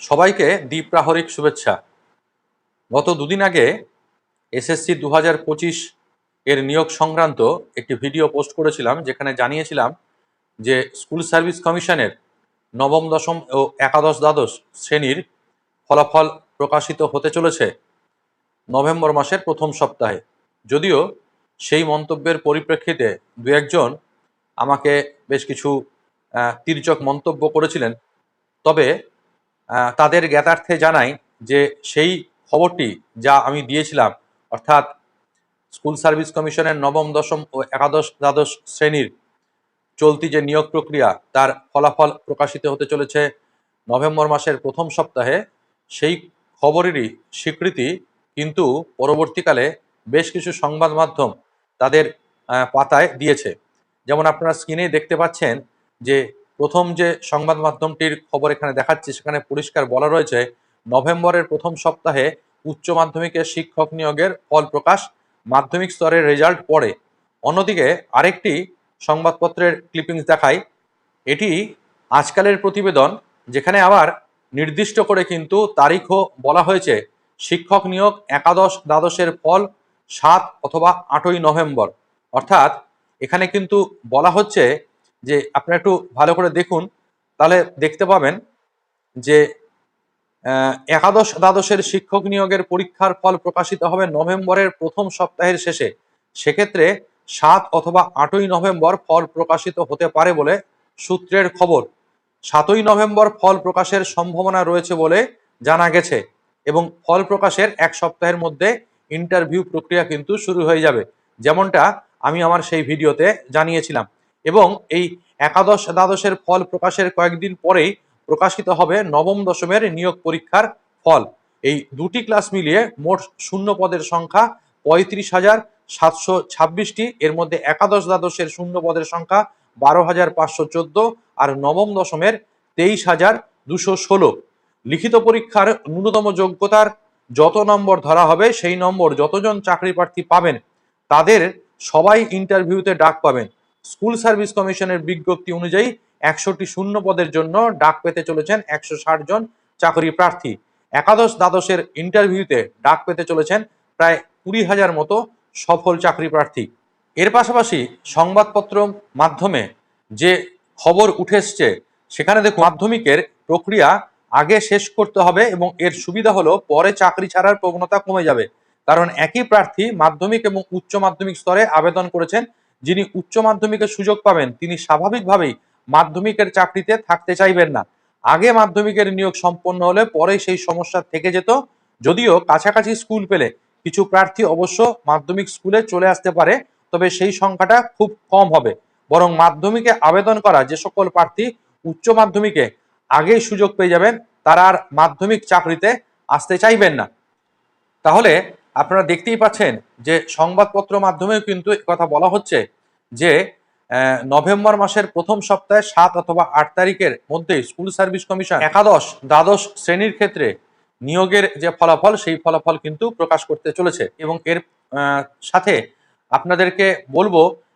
সবাইকে দ্বীপ্রাহরিক শুভেচ্ছা। গত দুদিন আগে এসএসসি দু হাজার পঁচিশ এর নিয়োগ সংক্রান্ত একটি ভিডিও পোস্ট করেছিলাম, যেখানে জানিয়েছিলাম যে স্কুল সার্ভিস কমিশনের নবম, দশম ও একাদশ, দ্বাদশ শ্রেণির ফলাফল প্রকাশিত হতে চলেছে নভেম্বর মাসের প্রথম সপ্তাহে। যদিও সেই মন্তব্যের পরিপ্রেক্ষিতে দু একজন আমাকে বেশ কিছু তির্যক মন্তব্য করেছিলেন। তবে তাদের জ্ঞাতার্থে জানাই যে সেই খবরটি যা আমি দিয়েছিলাম, অর্থাৎ স্কুল সার্ভিস কমিশনের নবম, দশম ও একাদশ দ্বাদশ শ্রেণির চলতি যে নিয়োগ প্রক্রিয়া, তার ফলাফল প্রকাশিত হতে চলেছে নভেম্বর মাসের প্রথম সপ্তাহে। সেই খবরেরই স্বীকৃতি কিন্তু পরবর্তীকালে বেশ কিছু সংবাদ মাধ্যম তাদের পাতায় দিয়েছে। যেমন আপনারা স্ক্রিনে দেখতে পাচ্ছেন যে প্রথম যে সংবাদ মাধ্যমটির খবর এখানে দেখাচ্ছে, সেখানে পরিষ্কার বলা রয়েছে, নভেম্বরের প্রথম সপ্তাহে উচ্চ মাধ্যমিকের শিক্ষক নিয়োগের ফল প্রকাশ মাধ্যমিক স্তরের রেজাল্ট পড়ে অন্যদিকে আরেকটি সংবাদপত্রের ক্লিপিংস দেখায় এটি আজকালের প্রতিবেদন, যেখানে আবার নির্দিষ্ট করে কিন্তু তারিখও বলা হয়েছে, শিক্ষক নিয়োগ একাদশ দ্বাদশের ফল সাত অথবা আটই নভেম্বর। অর্থাৎ এখানে কিন্তু বলা হচ্ছে যে আপনারা একটু ভালো করে দেখুন, তাহলে দেখতে পাবেন যে একাদশ দ্বাদশের শিক্ষক নিয়োগের পরীক্ষার ফল প্রকাশিত হবে নভেম্বরের প্রথম সপ্তাহের শেষে। সেক্ষেত্রে সাত অথবা আটই নভেম্বর ফল প্রকাশিত হতে পারে বলে সূত্রের খবর। সাতই নভেম্বর ফল প্রকাশের সম্ভাবনা রয়েছে বলে জানা গেছে এবং ফল প্রকাশের এক সপ্তাহের মধ্যে ইন্টারভিউ প্রক্রিয়া কিন্তু শুরু হয়ে যাবে। যেমনটা আমি আমার সেই ভিডিওতে জানিয়েছিলাম। এবং এই একাদশ দ্বাদশের ফল প্রকাশের কয়েকদিন পরেই প্রকাশিত হবে নবম দশমের নিয়োগ পরীক্ষার ফল। এই দুটি ক্লাস মিলিয়ে মোট শূন্য পদের সংখ্যা পঁয়ত্রিশ হাজার সাতশো ছাব্বিশটি। এর মধ্যে একাদশ দ্বাদশের শূন্য পদের সংখ্যা বারো হাজার পাঁচশো চোদ্দ আর নবম দশমের তেইশ হাজার দুশো ষোলো। লিখিত পরীক্ষার ন্যূনতম যোগ্যতার যত নম্বর ধরা হবে, সেই নম্বর যতজন চাকরি প্রার্থী পাবেন, তাদের সবাই ইন্টারভিউতে ডাক পাবেন। স্কুল সার্ভিস কমিশনের বিজ্ঞপ্তি অনুযায়ী একশোটি শূন্য পদের জন্য ডাক পেতে চলেছেন একশো ষাট জন চাকরি প্রার্থী। একাদশ দ্বাদশের ইন্টারভিউতে ডাক পেতে চলেছেন প্রায় কুড়ি হাজার মতো সফল চাকরি প্রার্থী। এর পাশাপাশি সংবাদপত্র মাধ্যমে যে খবর উঠে এসছে, সেখানে দেখুন মাধ্যমিকের প্রক্রিয়া আগে শেষ করতে হবে এবং এর সুবিধা হলো পরে চাকরি ছাড়ার প্রবণতা কমে যাবে। কারণ একই প্রার্থী মাধ্যমিক এবং উচ্চ মাধ্যমিক স্তরে আবেদন করেছেন যিনি উচ্চ মাধ্যমিকের সুযোগ পাবেন, তিনি স্বাভাবিকভাবেই মাধ্যমিকের চাকরিতে থাকতে চাইবেন না। আগে মাধ্যমিকের নিয়োগ সম্পন্ন হলে পরে সেই সমস্যা থেকে যেত, যদিও কাছাকাছি স্কুল পেলে কিছু প্রার্থী অবশ্য মাধ্যমিক স্কুলে চলে আসতে পারে, তবে সেই সংখ্যাটা খুব কম হবে। বরং মাধ্যমিকে আবেদন করা যে সকল প্রার্থী উচ্চ মাধ্যমিকে আগেই সুযোগ পেয়ে যাবেন, তারা আর মাধ্যমিক চাকরিতে আসতে চাইবেন না। তাহলে আপনারা দেখতেই পাচ্ছেন যে সংবাদপত্র মাধ্যমেও কিন্তু কথা বলা হচ্ছে যে নভেম্বর মাসের প্রথম সপ্তাহে সাত অথবা আট তারিখের মধ্যে স্কুল সার্ভিস কমিশন একাদশ, দ্বাদশ শ্রেণির ক্ষেত্রে নিয়োগের যে ফলাফল, সেই ফলাফল কিন্তু প্রকাশ করতে চলেছে এবং এর সাথে আপনাদেরকে বলব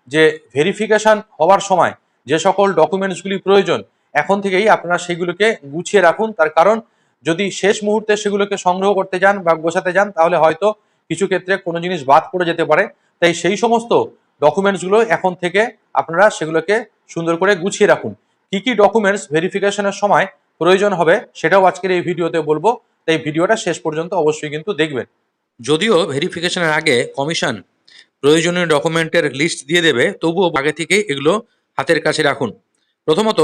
যে ভেরিফিকেশন হওয়ার সময় যে সকল ডকুমেন্টসগুলি প্রয়োজন, এখন থেকেই আপনারা সেগুলোকে গুছিয়ে রাখুন। তার কারণ যদি শেষ মুহূর্তে সেগুলোকে সংগ্রহ করতে যান বা গোছাতে যান, তাহলে হয়তো কিছু ক্ষেত্রে কোনো জিনিস বাদ পড়ে যেতে পারে। তাই সেই সমস্ত ডকুমেন্টসগুলো এখন থেকে আপনারা সেগুলোকে সুন্দর করে গুছিয়ে রাখুন। কি কি ডকুমেন্টস ভেরিফিকেশনের সময় প্রয়োজন হবে সেটাও আজকের এই ভিডিওতে বলব। তাই ভিডিওটা শেষ পর্যন্ত অবশ্যই কিন্তু দেখবেন। যদিও ভেরিফিকেশনের আগে কমিশন প্রয়োজনীয় ডকুমেন্টের লিস্ট দিয়ে দেবে, তবুও আগে থেকেই এগুলো হাতের কাছে রাখুন। প্রথমত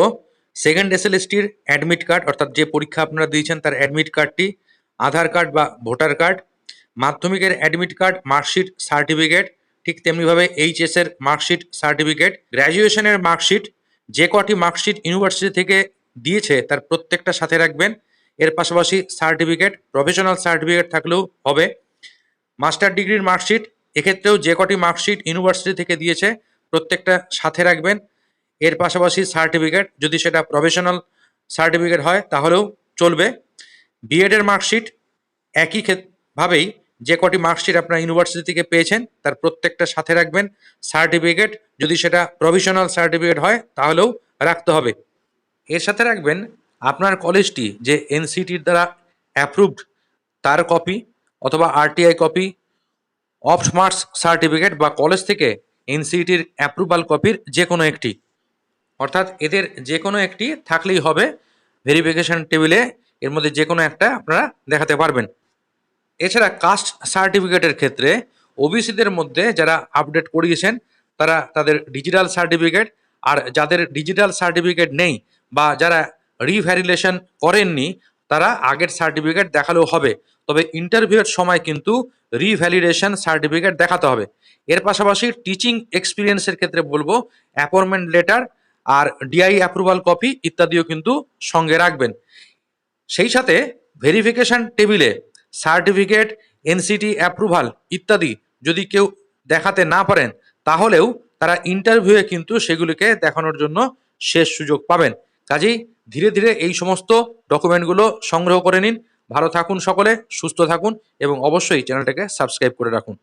সেকেন্ড এসএলএসটির অ্যাডমিট কার্ড অর্থাৎ যে পরীক্ষা আপনারা দিয়েছেন তার অ্যাডমিট কার্ডটি আধার কার্ড বা ভোটার কার্ড মাধ্যমিকের অ্যাডমিট কার্ড মার্কশিট সার্টিফিকেট ঠিক তেমনিভাবে এইচএস এর মার্কশিট সার্টিফিকেট গ্র্যাজুয়েশনের মার্কশিট যে কটি মার্কশিট ইউনিভার্সিটি থেকে দিয়েছে তার প্রত্যেকটা সাথে রাখবেন। এর পাশাপাশি সার্টিফিকেট প্রফেশনাল সার্টিফিকেট থাকলেও হবে। মাস্টার ডিগ্রির মার্কশিট এক্ষেত্রেও যে কটি মার্কশিট ইউনিভার্সিটি থেকে দিয়েছে, প্রত্যেকটা সাথে রাখবেন। এর পাশাপাশি সার্টিফিকেট, যদি সেটা প্রফেশনাল সার্টিফিকেট হয়, তাহলেও চলবে। বিএড এর মার্কশিট একই ভাবেই যে কটি মার্কশিট আপনার ইউনিভার্সিটি থেকে পেয়েছেন, তার প্রত্যেকটা সাথে রাখবেন। সার্টিফিকেট, যদি সেটা প্রভিশনাল সার্টিফিকেট হয়, তাহলেও রাখতে হবে। এর সাথে রাখবেন আপনার কলেজটি যে এনসিটির দ্বারা অ্যাপ্রুভড তার কপি অথবা RTI copy of marks certificate বা কলেজ থেকে এনসিটির অ্যাপ্রুভাল কপির যে কোনো একটি। অর্থাৎ এদের যে কোনো একটি থাকলেই হবে ভেরিফিকেশন টেবিলে এর মধ্যে যে কোনো একটা আপনারা দেখাতে পারবেন। এছাড়া কাস্ট সার্টিফিকেটের ক্ষেত্রে ওবিসিদের মধ্যে যারা আপডেট করিয়েছেন, তারা তাদের ডিজিটাল সার্টিফিকেট আর যাদের ডিজিটাল সার্টিফিকেট নেই বা যারা রিভ্যালিডেশন করেননি, তারা আগের সার্টিফিকেট দেখালেও হবে। তবে ইন্টারভিউয়ের সময় কিন্তু রিভ্যালিডেশন সার্টিফিকেট দেখাতে হবে। এর পাশাপাশি টিচিং এক্সপিরিয়েন্সের ক্ষেত্রে বলব অ্যাপয়েন্টমেন্ট লেটার আর ডিআই অ্যাপ্রুভাল কপি ইত্যাদিও কিন্তু সঙ্গে রাখবেন। সেই সাথে ভেরিফিকেশন টেবিলে সার্টিফিকেট এনসিটি অ্যাপ্রুভাল ইত্যাদি যদি কেউ দেখাতে না পারেন, তাহলেও তারা ইন্টারভিউয়ে কিন্তু সেগুলিকে দেখানোর জন্য শেষ সুযোগ পাবেন। কাজেই ধীরে ধীরে এই সমস্ত ডকুমেন্টগুলো সংগ্রহ করে নিন। ভালো থাকুন সকলে, সুস্থ থাকুন এবং অবশ্যই চ্যানেলটাকে সাবস্ক্রাইব করে রাখুন।